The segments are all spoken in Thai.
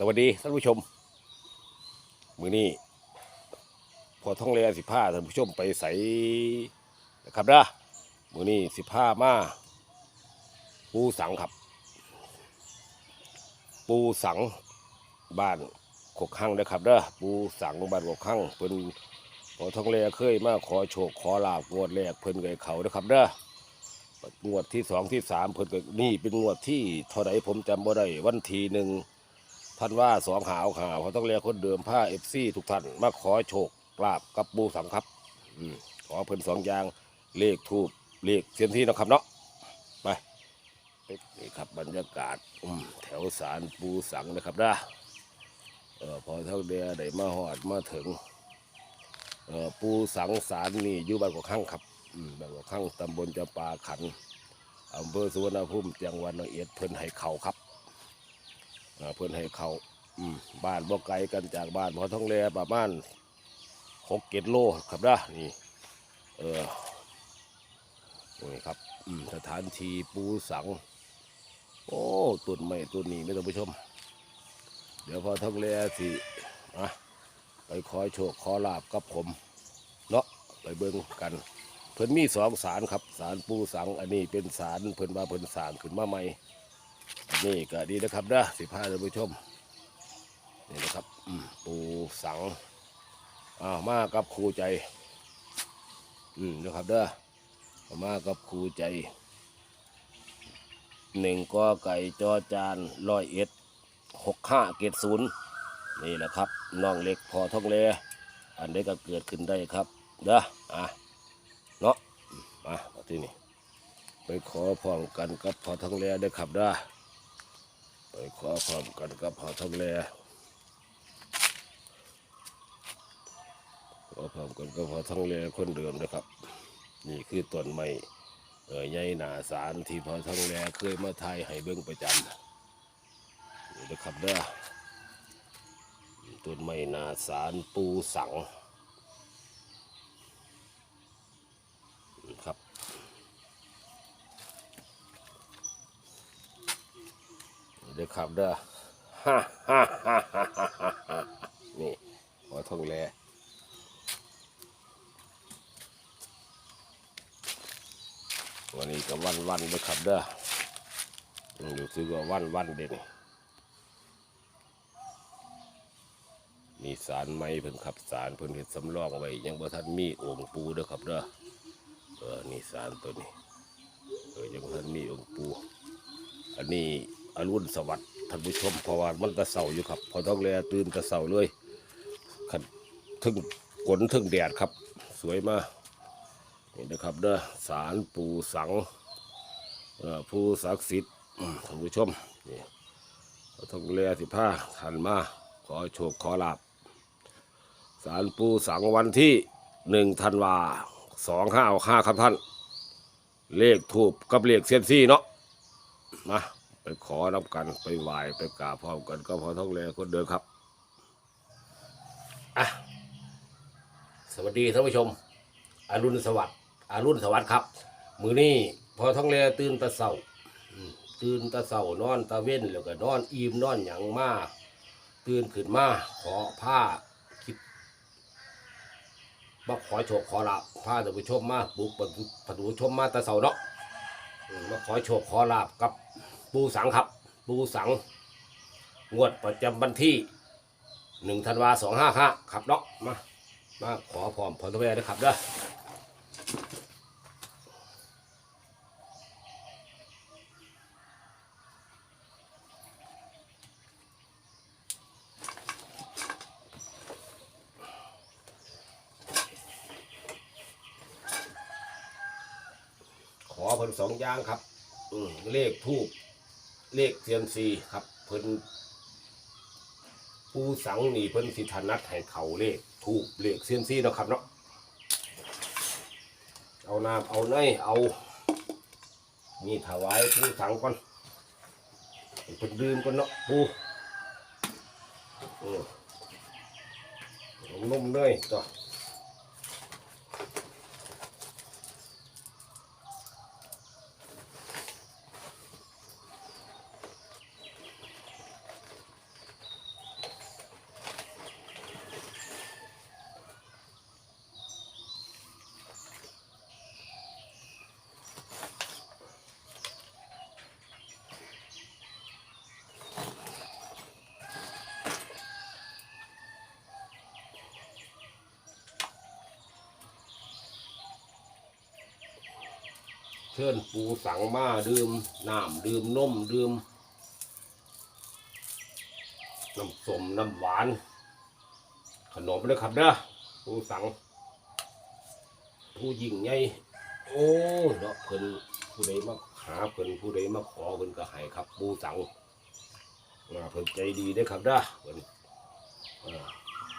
สวัสดีท่านผู้ชม มือนี้พอท่องเรือสิผ้าท่านผู้ชมไปใส่นะครับนะมือนี้สิผ้ามาปูสังครับ ปูสังบ้านขกขังนะครับเด้อปูสังบ้านขกขังเพิ่นพอท่องเรือเคยมาขอโชคขอลาบงวดแรกเพิ่นกับเขานะครับเด้องวดที่สองที่สามเพิ่นก็นี่เป็นงวดที่เท่าไรผมจำบ่ได้วันทีหนึ่ง ท่านว่าสองหาวขาวเขาต้องเรียกคนเดิมผ้าเอฟซีทุกท่านมาขอโชคลาบกับปูสังครับอมขอเพิ่นสองอย่างเลขทูบเลขเซียมซีนะครับเนาะไปนี่ครับบรรยากาศอืมแถวสารปูสังนะครับนะเออพอเท่าเดียได้มาหอดมาถึงเออปูสังสารนี่อยู่บ้านกว่าข้างครับอืมบ้านกว่าข้างตำบลจำปาขันอำเภอสุวรรณภูมิจังหวัดร้อยเอ็ดเพิ่นให้เข่าครับ เพื่อนให้เขาบ้านบ่ไกลกันจากบ้านพอท้องแลประมาณหกเกตโลครับนะนี่เออนี่ครับสถานที่ปูสัง โอ้ต้นไม้ต้นนี้ไม่ต้องไปชม เดี๋ยวพอท้องแลสิอะไปขอโชคขอลาบกับผมเนาะไปเบิ่งกัน เพิ่นมีสองสารครับสารปูสังอันนี้เป็นสารเพิ่นว่าเพิ่นสางขึ้นมาใหม่ นี่ก็ดีนะครับนะสิพาท่านผู้ชมนี่นะครับปูสังอ้าวมากับครูใจ อืมนะครับเด้อมากับครูใจหนึ่งกอไก่จอจานร้อยเอ็ดหกห้าเกตศูนย์นี่แหละครับน้องเล็กพอท่องเลอันนี้ก็เกิดขึ้นได้ครับเด้ออะเนาะมาที่นี่ไปขอพร้อมกันกับพอท่องเลได้อครับเด้อ ไปขอพร้อมกันกับพอทองแลขอพร้อมกันกับพอทองแลคนเดิมนะครับ นี่คือต้นไม้เอ่ยใหญ่หนาสารที่พอทองแลเคยมาไทยให้เบิ้งประจำนี่นะครับเด้อต้นไม้หนาสารปูสังนี่ครับ เดี๋ยวขับเด้อฮ่าฮ่าฮ่าฮ่าฮ่านี่หัวทองแลวันนี้ก็วันวันๆเลยขับเด้ออยู่ซื้อว่าวันวันเด่นมีสารไม้เพิ่นขับสารเพิ่นเห็ดสำรองไว้ยังบ่ทันมีองค์ปูเด้อครับเด้อเออนี่สารตัวนี้เออยังบ่ทันมีองค์ปูอันนี้ อรุณสวัสดิ์ท่านผู้ชมเพราะว่ามันตะเสาอยู่ครับ พอต้องแลตื่นตะเสาเลยขันทึ่งฝนทึ่งแดดครับ สวยมากนี่นะครับเด้อสารปูสังผู้ศักดิ์สิทธิ์ท่านผู้ชมนี่พอต้องแลสิผ้าทันมา ขอโชคขอลาบสารปูสังวันที่หนึ่งธันวาสองห้าห้าครับท่าน เลขทูบกับเลขเซียนซี่เนาะมา ขอรับกันไปไหว้ไปกราบพร้อมกันก็พอท้องแลคนเดินครับอะสวัสดีท่านผู้ชม อรุณสวัสดิ์อรุณสวัสดิ์ครับ มือนี้พอท้องแลตื่นตะเสาตื่นตะเสานอนตะเว้นแล้วก็นอนอิ่มนอนหยังมาตื่นขึ้นมาขอผ้าคิดมาขอโชคขอลาบผ้าท่านผู้ชมมาบุกท่นผู้ชมมาตะเสาเนาะมมาขอโชคขอลาบกับ ปูสังครับ ปูสัง งวดประจำวันที่หนึ่งธันวาสองห้าห้าครับเนาะมา มาขอพร้อมพรทวีนะครับเด้อขอเพิ่นสองอย่างครับเลขทูบ เลขเซียมซีครับ เพิ่นปูสังนี่เพิ่นสิถนัดให้เขาเลขทูบเลขเซียมซีเนาะครับเนาะเอาน้ำเอาเนยเอานี่ถวายปูสังก่อนเพิ่นดื่มก่อนเนาะปูอืมเอานมเนยต่อ ชิญปูสังมาดื่มน้ำดื่มนมดื่มน้ำสมน้ำหวาน ขนมด้วยครับเด้อปูสัง ผู้ยิ่งใหญ่โอ้เนาะเพิ่นผู้ใดมาหาเพิ่นผู้ใดมาขอเพิ่นก็ให้ครับ ปูสังอ่าเพิ่นใจดีเด้ครับเด้อเพิ่นอ่า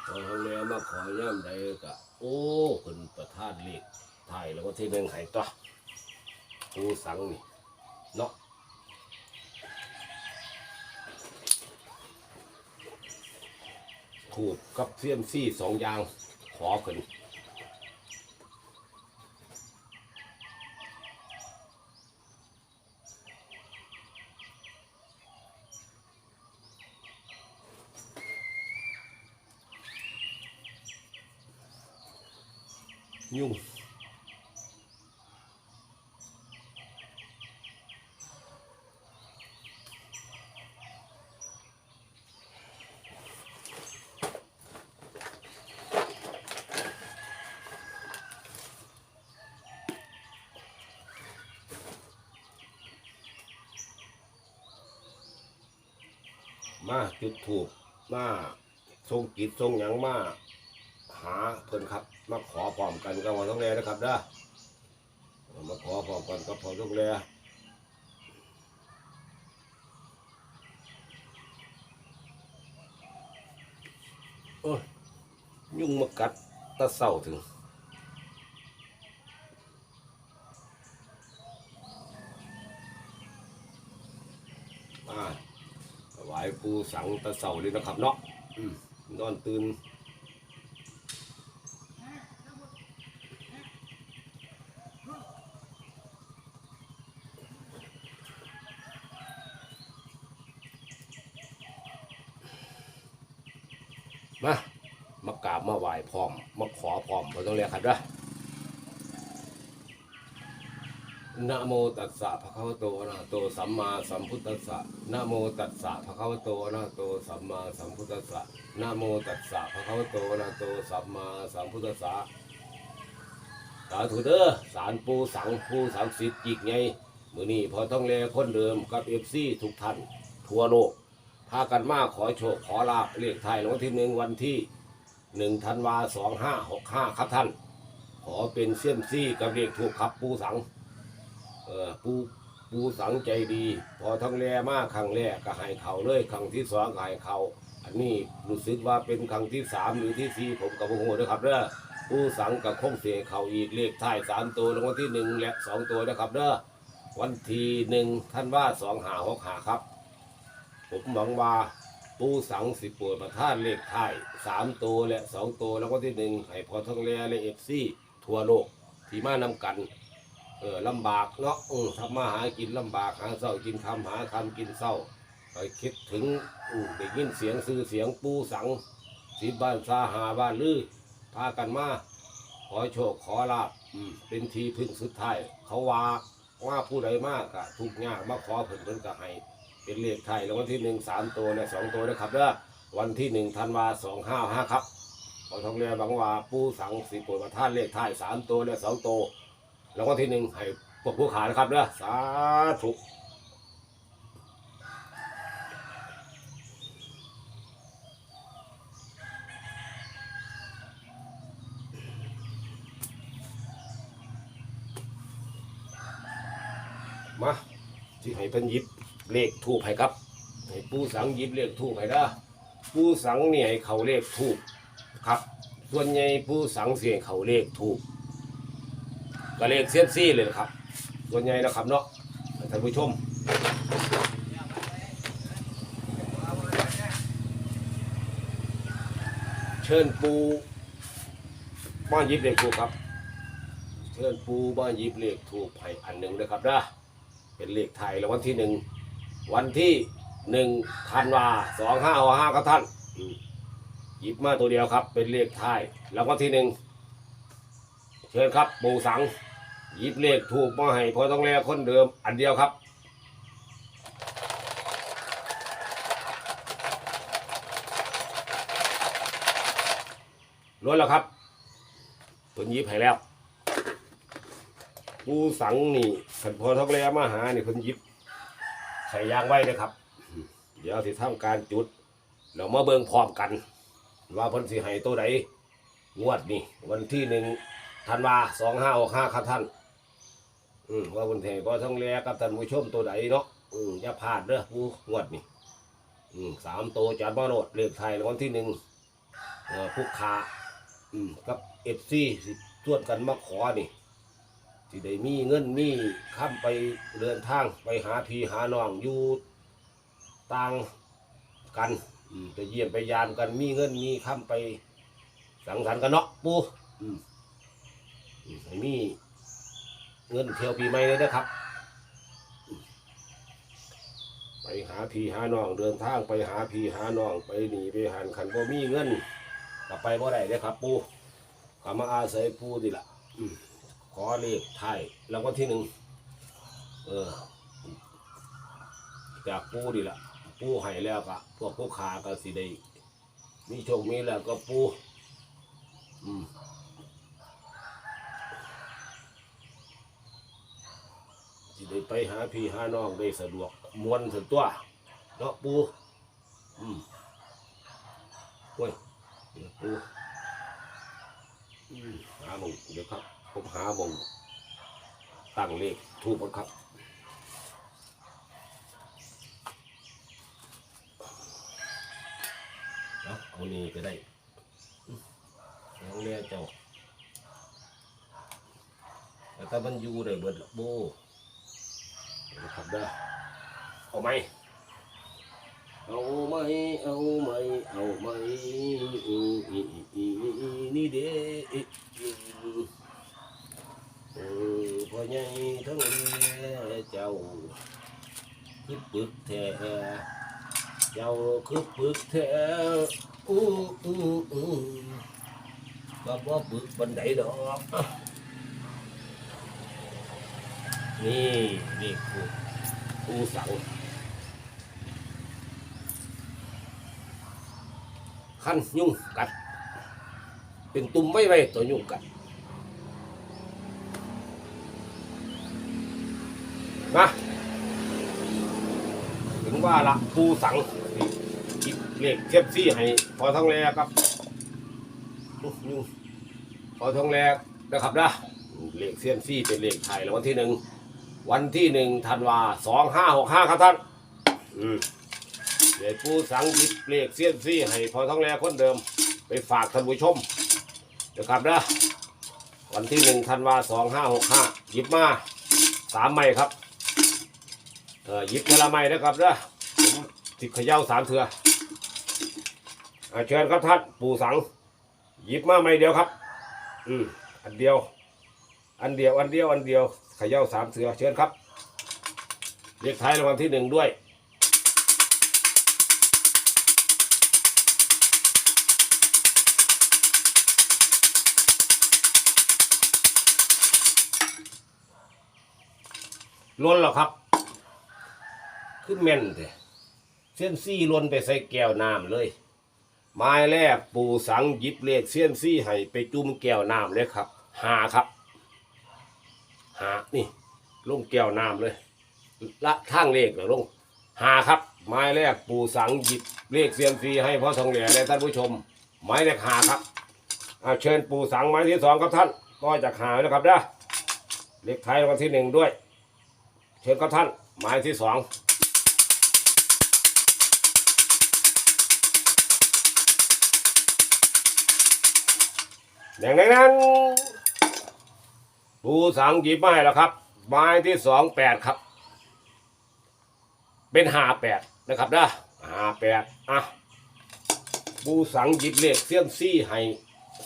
พอเขาแล้วมาขอย่ำใดก็โอ้เพิ่นประทานเลขไทายแล้วก็ที่หนึ่งให้ต่อ ปูสังนี่เนาะถูกกับเซียมซี่สองอย่าง ขอเพิ่นยุ่ง มาจุดถูกมาทรงจิตทรงหยังมาหาเพิ่นครับ มาขอพร้อมกันกับพอต้องแลนะครับเด้อมาขอพร้อมกันกับพอต้องแลโอ้ยยุ่งมากัดตะเศร้าถึงอ่าถวายปู สังตะเศร้าเลยนะครับเนาะนอนตื่นมามากราบมาไหว้พร้อม มาขอพร้อมเราต้องเรียกครับนะ นะโมตัสสะภะคะวะโตอะระหะโตสัมมาสัมพุทธัสสะนะโมตัสสะภะคะวะโตอะระหะโตสัมมาสัมพุทธัสสะนะโมตัสสะภะคะวะโตอะระหะโตสัมมาสัมพุทธัสสะสาธุเด้อสารปูสังผู้สังสิทธิ์จิกไงมือนี้พอต้องแลคนเดิมกับเอฟซีทุกท่านทั่วโลกพากันมาขอโชคขอลาบเลขไทยรางวัลที่หนึ่งวันที่หนึ่งธันวาสองห้าหกห้าครับท่าน ขอเป็นเสี่ยมซี่กับเลขถูกครับปูสัง เออปูปูสังใจดี พอทั้งแรมาครั้งแรกก็ให้เขาเลยครั้งที่สองก็ให้เขาอันนี้รู้สึกว่าเป็นครั้งที่สามหรือที่สี่ผมกับโมโหนะครับเด้อปูสังกับคงเสียเขาอีกเลขท้ายสามตัวรางวัลที่หนึ่งและสองตัวนะครับเด้อวันที่หนึ่งท่านว่าสองหาหกหาครับ ผมหวังว่าปูสังสิบปวดประท่านเลขท้ายสามตัวและสองตัวแล้วก็ที่หนึ่งให้พอทั้งแรและเอฟซีทั่วโลกที่มานำกัน เออลำบากเนาะอือทำมาหากินลำบากหาเศร้ากินคำหาคำกินเศร้าไปคิดถึงอได้ยินเสียงซื้อเสียงปูสังสีบ้านซาหาบ้านลือพากันมาขอโชคขอลาบเป็นทีพึ่งสุดท้ายเขาว่าว่าผู้ใดมากอะทุกยากมาขอผลเพิ่นก็ให้เป็นเลขไทยแล้ววันที่หนึ่งสามตัวและสองตัวนะครับเด้อวันที่หนึ่งธันวาสองห้าห้าครับขอทองเรียบังว่าปูสังสีปรดประทานเลขไทยสามตัวและสองตัว แล้วก็ที่หนึ่งให้พวกผู้ขานะครับเด้อสาธุมาที่ให้เพิ่นยิบเลขทูบให้ครับให้ปูสังยิบเลขทูบให้เด้อปูสังเนี่ยให้เขาเลขทูบครับ ส่วนใหญ่ปูสังเสียงเขาเลขทูบ ก็เลขเซียมซี่เลยนะครับส่วนใหญ่นะครับเนาะท่านผู้ชมเชิญปูบ้านยิบเลขถูกครับ เชิญปูบ้านยิบเลขถูกให้อันหนึ่งนะครับนะเป็นเลขไทยแล้ววันที่หนึ่งวันที่หนึ่งธันวาสองห้าห้าครับท่านหยิบมาตัวเดียวครับ เป็นเลขไทยแล้ววันที่หนึ่งเชิญครับปูสัง หยิบเลขถูกมาให้พอต้องแลคนเดิมอันเดียวครับ ล้วนแล้วครับเพิ่นยิบให้แล้วปูสังนี่ขันพอทอกแลมาหานี่เพิ่นยิบใส่ยางไว้เลยครับ เดี๋ยวสิทำการจุด เรามาเบิ่งพร้อมกัน ว่าเพิ่นสิให้ตัวใดงวดนี่วันที่หนึ่งธันวาสองห้าหกห้าครับท่าน อืมว่าเพิ่นสิให้พอทองแลกับท่านผู้ชมตัวใดเนาะอืมอย่าพลาดเด้อผู้งวดนี่อืมสามตัวจัดมาโนดเลขไทยรางวัลที่หนึ่งเออผู้ค้าอืมกับเอฟซีสิชวนกันมาขอนี่ที่ได้มีเงินมีข้ามไปเดินทางไปหาพี่หาน้องอยู่ต่างกันอืมไปเยี่ยมไปยามกันมีเงินมีข้ามไปสังสรรค์กันเนาะปูอืมอืมให้มี เงินเที่ยวปีใหม่เลยนะครับ ไปหาพี่หาน้องเดินทางไปหาพี่หาน้องไปหนีไปหันขันบ่มีเงินกลับไปบ่ได้เลยครับ ปูขามาอาศัยปูดีละขอเลขไทยแล้วก็ที่หนึ่งเออจากปูดีละปูให้แล้วก็พวกผู้ขาก็สิได้มีโชคมีแล้วก็ปูอืม สิได้ไปหาพี่หาน้องได้สะดวกมวนถึงตัวเนาะปูอืมโอ้ยเดี๋ยวปูอืมหาหมองเดี๋ยวครับ ผมหาหมองตั้งเลขถูกบังครับเอาเอานี่ก็ได้เอาเรียเจ้าแต่ถ้ามันอยู่ได้เบิดละโบ นะครับเด้อเอาไหมเอาไหมเอาไหมเอาไหมอีอีอีอีนี่เด้อีอีเออพ่อใหญ่ทั้งเรือเจ้าคือปึกแท้เจ้าคือปึกแท้อู้อู้อู้ก็บ่ปึกบันไดดอก นี่นี่คือปูเสาคันยุ่งกัด เป็นตุ่มไว้ไว้ตัวยุ่งกัดมาถึงว่าละปูสังนี่คิดเลขเทียบซี่ให้พอท้องแรครับพอท้องแรนะครับนะเลขเซียมซี่เป็นเลขไทยแล้ววันที่หนึ่ง วันที่หนึ่งธันวาสองห้าหกห้าครับท่านอืมเดี๋ยวปูสังหยิบเลขเสี้ยนซี่ให้พอท้องแรคนเดิม ไปฝากท่านผู้ชมเดี๋ยวครับนะวันที่หนึ่งธันวาสองห้าหกห้าหยิบมาสามไม้ครับเออหยิบเทละไม้นะครับนะผมติดขย่าสามเถื่ออาเชิญครับท่านปูสัง หยิบมาไม้เดียวครับ อืมอันเดียว อันเดียวอันเดียวอันเดียว เขย่าสามเถื่อเชิญครับเลขท้ายรางวัลที่หนึ่งด้วยล้นแล้วครับ ขึ้นแม่นเลยเส้นซี่ล้นไปใส่แก้วน้ำเลย ไม้แรกปูสังยิบเลขเส้นซี่ให้ไปจุ่มแก้วน้ำเลยครับหาครับ หานี่ลงแก้วน้ำเลย ละทางเลขเหรอลงหาครับ ไม้แรกปู่สังหยิบเลขเซียมซีให้พ่อทองเหลือและท่านผู้ชม ไม้เลขหาครับเอาเชิญปู่สังไม้ที่สองครับท่านก็จากหานะครับนะเลขไทายรางวัลที่หนึ่งด้วย เชิญครับท่านหมายที่สองแดงแดงนั้น ปูสังหยิบมาให้แล้วครับหมายที่สองแปดครับ เป็นหาแปดนะครับนะหาแปดอะปูสังหยิบเลขเสี้ยมซี่ให้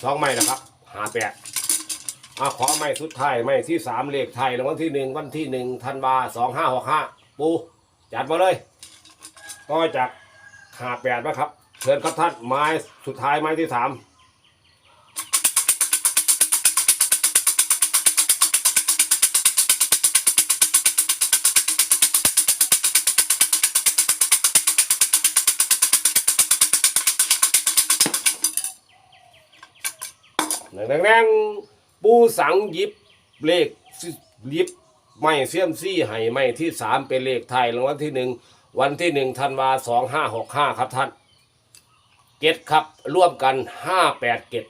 สองไม้นะครับหาแปดอาขอไม่สุดท้ายไม่ที่สามเลขไทยรางวัลที่หนึ่งวันที่หนึ่งธันวาสองห้าหกห้าปูจัดมาเลยก็จากหาแปดนะครับเชิญครับท่านไม้สุดท้ายไม้ที่สาม แดงๆๆปูสังยิบเลขยิบไม่เสียมซี่ให้ไม่ที่สามเป็นเลขไทยรางวัลที่หนึ่งวันที่หนึ่งธันวาสองห้าหกห้าครับท่านเกตครับร่วมกันห้าแปดเกต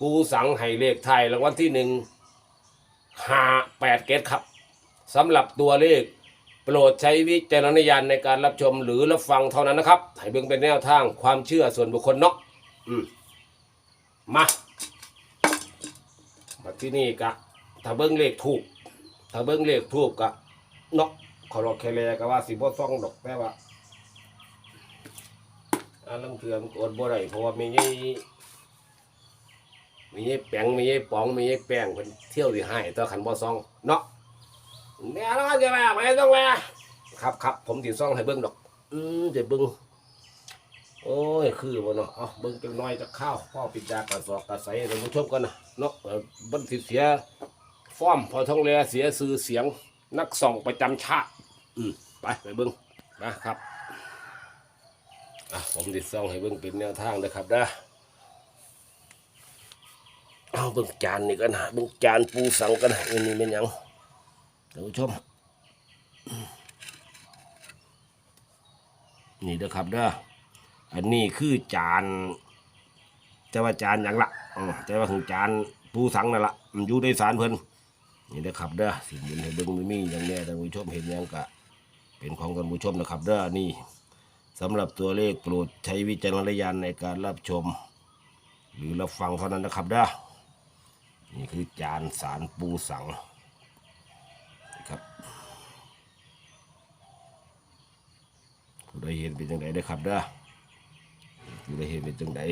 ปูสังให้เลขไทยรางวัลที่หนึ่งห้าแปดเกตครับสำหรับตัวเลขโปรดใช้วิจารณญาณในการรับชมหรือรับฟังเท่านั้นนะครับให้เบิ่งเป็นแนวทางความเชื่อส่วนบุคคลเนาะอืม มามาที่นี่กะถ้าเบิ่งเลขถูกถ้าเบิ่งเลขถูกกะเนาะขอรอแคเลก็ว่าสิบ่ซ่องดอกแต่ว่าอันลังเทือมนอดบ่ได้เพราะว่ามีไงมีไงแปงมีไงป๋องมีไงแป้งเพิ่นเที่ยวสิให้ต่อขันบ่ซ่องเนาะแม่น้องจะมาไม่ต้องมาครับครับผมติซ่องให้เบิ้งดอก อืมจะเบิ้ง โอ้ย คือบ่เนาะเอาเบิ้งเป็นน้อยจะข้าวพ่อปิดจากระสอบกระใสท่านผู้ชมกันนะเนาะเอ่อบันทิเสียฟ้อมพอท้องเรือเสียสื่อเสียงนักส่องประจำชาติ อืมไปไปเบิ้งนะครับอะผมติดซ่องให้เบิ้งเป็นแนวทางนะครับเด้อเอาเบิ้งจานนี่กันนะเบิ้งจานปูสังกันนะอันนี้เป็นหยังท่านผู้ชม นี่เด้อครับเด้อ อันนี้คือจานจะว่าจานอย่างละอ๋อจะว่าถึงจานปูสังนั่นละมันอยู่ในสารเพิ่นนี่เด้อครับเด้อสิ่งนี้ให้เบิ่งมีอย่างแน่ท่านผู้ชมเห็นยังกะเป็นของท่านผู้ชมนะครับเด้อนี่สำหรับตัวเลขโปรดใช้วิจารณญาณในการรับชม หรือรับฟังเท่านั้นนะครับเด้อนี่คือจานสารปูสังนะครับผู้ใดเห็นเป็นจังไดได้อครับเด้อ ผู้ใดเห็นเป็นจังได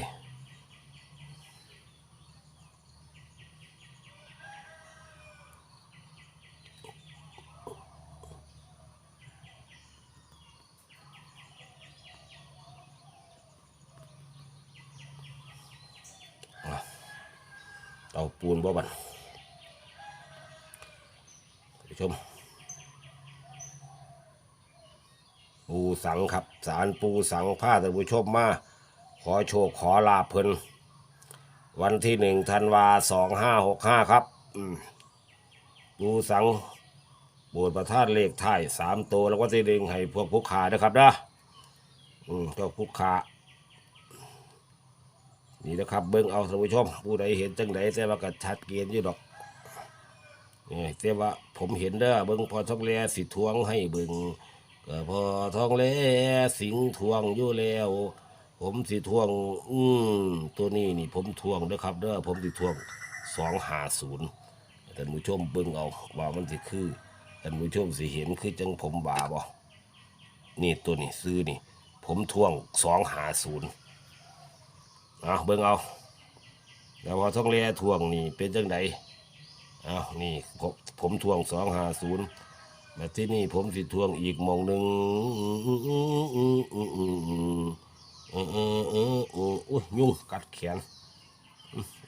เอาปูนบ่บันผู้ชม ปูสังครับ สารปูสังผ้าท่ผู้ชมมา ขอโชคขอลาเพิ่นวันที่หนึ่งธันวาสองห้าหกห้าครับอืมปูสังบสถ์ประทานเลขท้ายสามตัวแล้วก็ที่หนึ่งให้พวกผู้ขานะครับนะอืมพวกผู้ขานี่นะครับเบิ้งเอาท่านผู้ชมผู้ใดเห็นจังไดแต่ว่าก็ชัดเจนอยู่ดอกนี่แต่ว่าผมเห็นเด้อเบิ้งพอท้องแลสิทวงให้เบิ้งก็พอทองแลสิงทวงอยู่แล้ว ผมสิทวง อืมตัวนี้นี่ผมทวงเด้อครับเด้อผมสิทวงสองหาศูนย์ท่านผู้ชมเบิ่งเอาว่ามันสิคือท่านผู้ชมสิเห็นคือจังผมบาบ่นี่ตัวนี้ซื้อนี่ ผมทวงสองหาศูนย์เอาเบิ่งเอาแล้วพอทองแลทวงนี่เป็นจังไดเอาวนี่ผมผมทวงสองหาศูนย์มาที่นี่ผมสิทวงอีกมองหนึ่ง เออเออเออเออโอ้ยยุ่งกัดแขน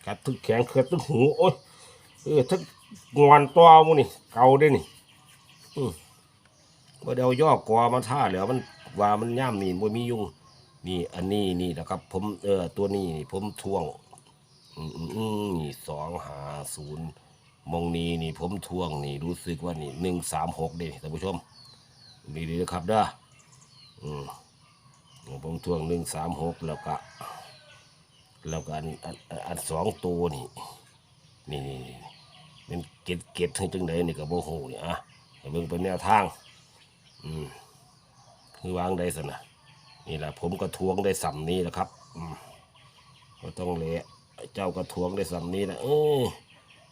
กัดทึกแขนกัดทึกหูโอ้ยเออทึกงอนตัวมูนี่ เกาได้นี่อืมว่าเดี๋ยวย่อกอมาท่าแล้วมันว่ามันย่ำนี่มันมียุ่งนี่อันนี้นี่นะครับ ผมเออตัวนี้นี่ผมทวง อืมอืมนี่สองหาศูนย์มองนี้นี่ผมทวงนี่รู้สึกว่านี่หนึ่งสามหกเด้ท่านผู้ชมนี่ดีนะครับเด้ออืม ผมทวงหนึ่งสามหกแล้วก็แล้วก็อันอันสองตัวนี่นี่นี่เป็นเก็ดเก็ดให้จังไดนี่กับโบโหนี่อะเบิ่งเป็นแนวทาง อืมคือวางได้สนะนี่แหละผมก็ทวงได้สำนี้แหละครับ อืมก็ต้องเละเจ้ากระทวงได้สำนี้นะเออ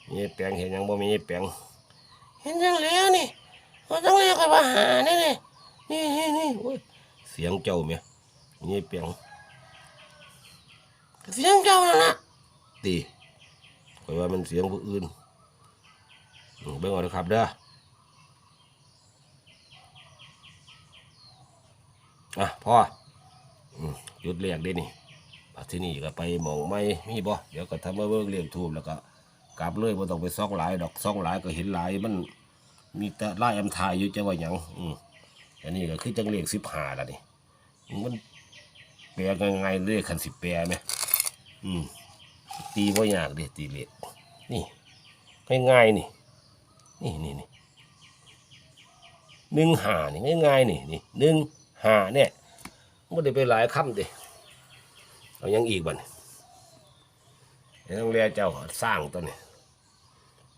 มีแปลงเห็นยังบ่มีแปลงเห็นยังแล้วนี่ก็ต้องเรียกว่าหานี่นี่นี่นี่นี่เสียงเจ้าเมีย มีแปลงเสียงเจ้านั่นนะตีคอยว่ามันเสียงผู้อื่นอืมเบิ่งเอาเด้อครับเด้ออะพ่ออืมหยุดเรียกได้นี่อะที่นี่ก็ไปหมองไม่มีบ่เดี๋ยวก็ทำมาเบิ่งเลี้ยงทูบแล้วก็กลับเลยบ่ต้องไปซอกหลายดอกซอกหลายก็เห็นหลายมันมีแต่ไล่อำทายอยู่จะว่าหยังอืมอันนี้ก็คือจังเลขสิบห้าละนี่มันแปลง่ายๆเลขคันสิแปลไหมอืมตีบ่ยากเด้ตีเลขนี่ง่ายๆนี่ นี่นี่นี่หนึ่งหานี่ง่ายๆนี่นี่หนึ่งหาเนี่ยไม่ได้ไปหลายคำดิเอายังอีกบ้านี่ต้องเรียเจ้าสร้างตัวนี้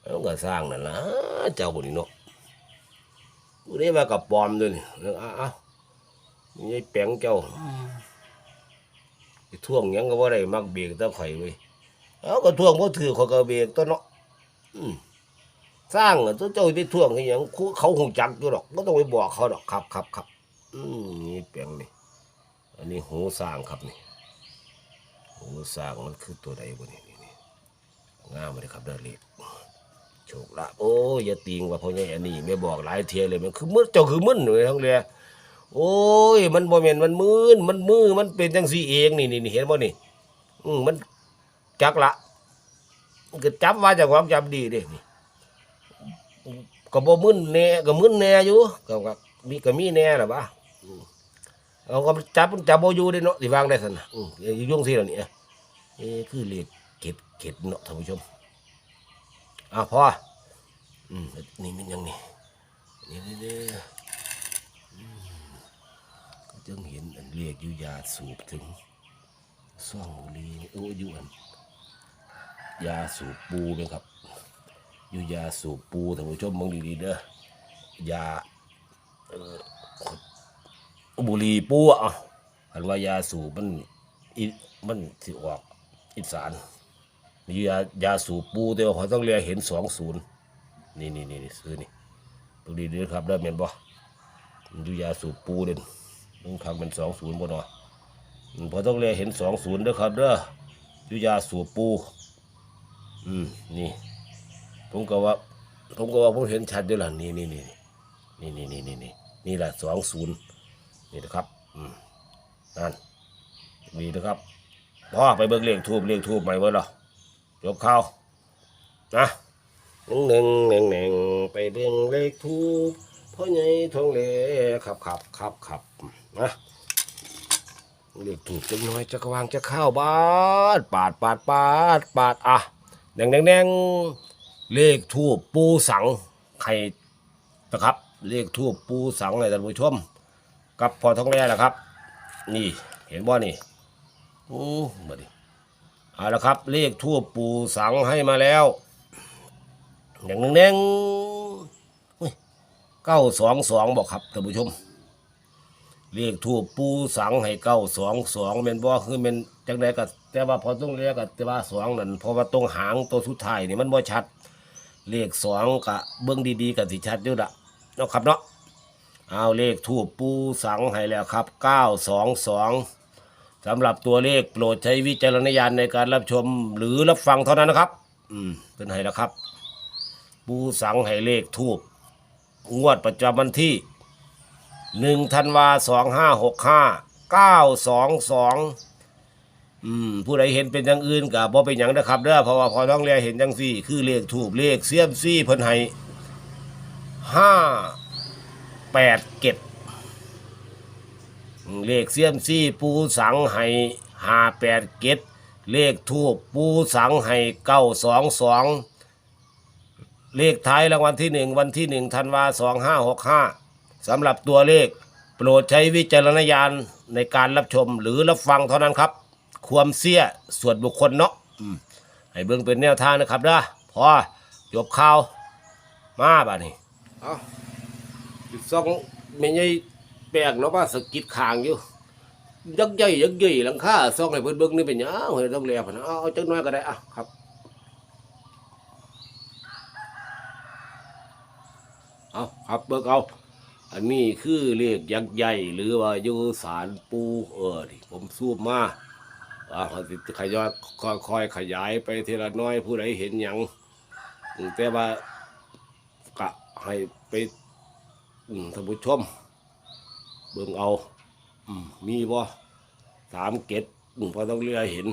ต้องก็สร้างนั่นละเจ้าบุญนี่เนาะกูได้มากับปอมด้วยนี่เอาเอาเอานี่แปลงเจ้า ท่วงหยังก็ว่าได้มักเบรกแตะข่อยเว้ยเอาก็ท่วงเพราะถือเขาก็เบรกตัวเนาะอืมสร้างอะตัวเจ้าไปท่วงให้หยังคุเขาคงจักอยู่หรอกไม่ต้องไปบอกเขาหรอกครับครับครับอืมนี่เปียงนี่อันนี้หูสร้างครับนี่หูสร้างมันคือตัวใดบ่นี่นี่นี่งามเลยครับเด้อเล็กโชคละโอ้ยอย่าติงว่าพ่อใหญ่อันนี้ไม่บอกหลายเทียเลยมันคือมึนเจ้าคือมึนเลยทั้งเรีย โอ้ย มันบ่แม่นมันมืนมันมือมันเป็นจังซี่เองนี่นี่นี่เห็นบ่นี่ อืมมันจักละมันก็จับว่าจากความจำดีเด้นี่ก็บ่มึนแน่ก็มึนแน่อยู่ก็ก็มีก็มีแหน่ล่ะบ่อืมเอาก็จับจับบ่อยู่เด้เนาะสิวางได้ซั่นน่ะอือยู่งซี่ล้วนี่เอ้คือเลขเก็ดเก็ดเนาะท่านผู้ชมอะพออืมนี่มันยังนี่นี่นี่ จึงเห็นอันเลขอยู่ยาสูบถึงซ่องบุหรีโอ้ยู่อันยาสูบปูเลยครับ อยู่ยาสูบปูท่านผู้ชมมองดีๆเด้อยาเอ่อบุรีปูอะอันว่ายาสูบมันอิมันสิออกอิสานอยู่ยายาสูบปูแต่ว่าเขาต้องเรียกเห็นสองศูนย์นี่นี่นี่ซื้อนี่ดูดีๆครับได้เมนบ่มันอยู่ยาสูบปูเด่น ต้องทำเป็นสองศูนย์บ่เนาะอืมพอต้องเรียเห็นสองศูนย์ด้อครับเด้อยู่ยาสูบปู อืม นี่ ผมก็ว่า ผมก็ว่าผมเห็นชัดด้วยหล่ะนี่นี่นี่นี่นี่นี่นี่นี่นี่แหละสองศูนย์นี่นะครับ อืมนั่นดีนะครับพ่อไปเบิ่งเลขทูบเลขทูบใหม่เว้ยเหรอจบข่าวนะหนึ่งหนึ่งหนึ่งหนึ่งไปเบิ่งเลขทูบพ่อใหญ่ทองเหลครับครับครับครับ นะเลขทูบจังน้อยจะกวางจะเข้าวบาดปาดปาดปาดปาดอะแดงแดงแดงเลขทูบปูสังไข่นะครับ เลขทูบปูสังให้ท่านผู้ชมกับพอท้องแร่แหละครับ นี่เห็นบ่นี่โอ้มาดิเอาละครับ เลขทูบปูสังให้มาแล้วอย่างหนึ่งแดงเก้าสองสองบอกครับท่านผู้ชม เลขทูบปูสังให้เก้าสองสองเป็นบ่คือเป็นจังไดก็แต่ว่าพอต้องเรียกก็แต่ว่าสองนั่นเพราะว่าตรงหางตัวสุดท้ายนี่มันบ่ชัดเลขสองกะเบิ้องดีๆกับสิชัดอยู่ละเนาะครับเนาะเอาเลขทูบปูสังให้แล้วครับเก้าสองสองสำหรับตัวเลขโปรดใช้วิจารณญาณในการรับชมหรือรับฟังเท่านั้นนะครับ อืมเป็นให้แล้วครับ ปูสังให้เลขทูบงวดประจำวันที่ หนึ่งธันวาสองห้าหกห้าเก้าสองสองอืมผู้ใดเห็นเป็นอย่างอื่นกับบ่เป็นอย่างนะครับเด้อเพราะว่าพอท้องเรียเห็นจังซี่ คือเลขถูกเลขเสียมซี่เพิ่นให้ห้าแปดเก็ดเลขเสียมซี่ปูสังให้ห้าแปดเก็ดเลขทูบปูสังให้เก้าสองสองเลขท้ายรางวัลที่หนึ่งวันที่หนึ่งธันวาสองห้าหกห้า สำหรับตัวเลข โปรดใช้วิจารณญาณในการรับชมหรือรับฟังเท่านั้นครับ ความเสียส่วนบุคคลเนาะอืมให้เบิ่งเป็นแนวทางนะครับเด้อพอจบข่าวมาบ้านี้เอาจุดสองไม่ใช่แปลกเนาะว่าสะกิดคางอยู่ ยักใหญ่ยักใหญ่หลังคาซองให้เพิ่นเบิ่งนี่เป็นหยังเฮ้ยต้องเลียพนะเอาเอาจักหน้อยก็ได้อะครับ เอาครับเบิกเอา อันนี้คือเลขยักษ์ใหญ่หรือว่าอยู่สารปูเออที่ผมสูบมาอ่าขาสิขยายค่อยๆขยายไปทีละน้อยผู้ใดเห็นหยังแต่ว่ากะให้ไปท่านผู้ชม เบิ่งเอามีบ่สามเกตอืมพอต้องเรือเห็น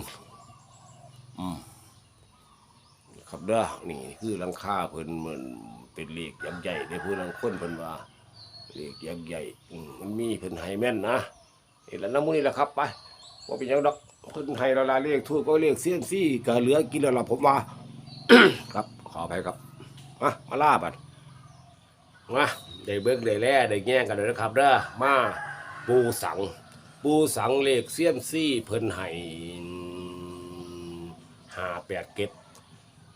ครับเด้อนี่คือลังคาเพิ่นเหมือนเป็นเลขยักษ์ใหญ่ในผู้ลังคนเพิ่นว่า เลขยักษ์ใหญ่อืมมันมีเพิ่นให้แม่นนะนี่แหละน้ำมูนี่แหละครับไปว่าเป็นหยังดอกเพิ่นให้เราลาเลขทูบก็เลขเสี้ยนซี่ก็เหลือกินแล้วล่ะผมว่า ครับขออภัยครับมามาล่าบัดมาได้เบิกได้แล่ได้แง่งกันเลยนะครับเด้อมาปูสัง ปูสังเลขเสี้ยมซี่เพิ่นให้ห้าแปดเก็ด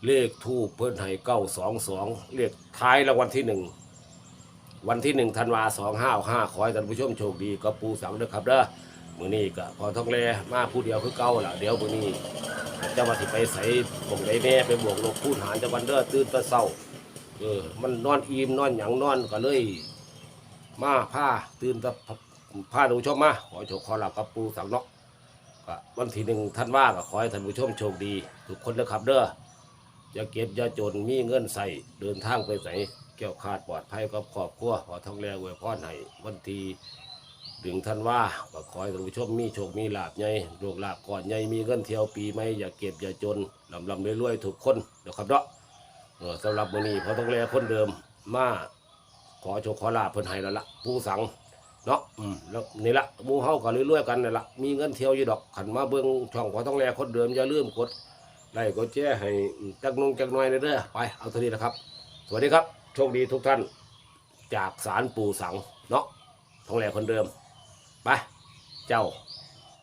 เลขทูเพิ่นให้เก้าสองสองเลขท้ายรางวัลที่หนึ่ง วันที่หนึ่งธันวาสองห้าห้าขอให้ท่านผู้ชมโชคดีกับปูสังเด้อครับเด้อมือนี้ก็พอท้องแลมาผู้เดียวคือเก่าละเดี๋ยวมือนี้จะมาสิไปใส่ผมได้แม่ไปบวกลบคูณหารจะวันเด้อตื่นตะเช้าเออมันนอนอิ่มนอนหยังนอนก็เลย มาผ้าตื่นตะผ้าดูชมมาขอโชคขอหลับกับปูสังเนาะก็วันที่หนึ่งท่านว่าก็ขอให้ท่านผู้ชมโชคดี ทุกคนนะครับเด้ออย่าเก็บอย่าจนมีเงินใส่เดินทางไปใส่ กี่ยวขาดปลอดภัยกับครอบครัวขอท้องแรงไว้พรให้วันทีถึงท่านว่าก็ขอให้ท่านผู้ชมมีโชค มีลาบใหญ่โลกลาบก่อนใหญ่มีเงินเที่ยวปีไม่อย่าเก็บอย่าจนลำลำรวยๆทุกคนเดี๋ยวครับเนาะเออสำหรับมื้อนี้พอต้องแลคนเดิมมาขอโชคขอลาภเพิ่นให้แล้วละผู้สังเนาะอืมแล้วนี่ละมูเฮาก็เรื่อยๆกันนี่ละมีเงินเที่ยวอยู่ดอกขันมาเบิ่งช่องพอต้องแลคนเดิมอย่าลืมกดไลค์กดแชร์ให้จักนงจักน่อยเด้อไปเอาเท่านี้นะครับ สวัสดีครับ โชคดีทุกท่าน จากศาลปู่สังเนาะท้องแหลคนเดิม ไป เจ้า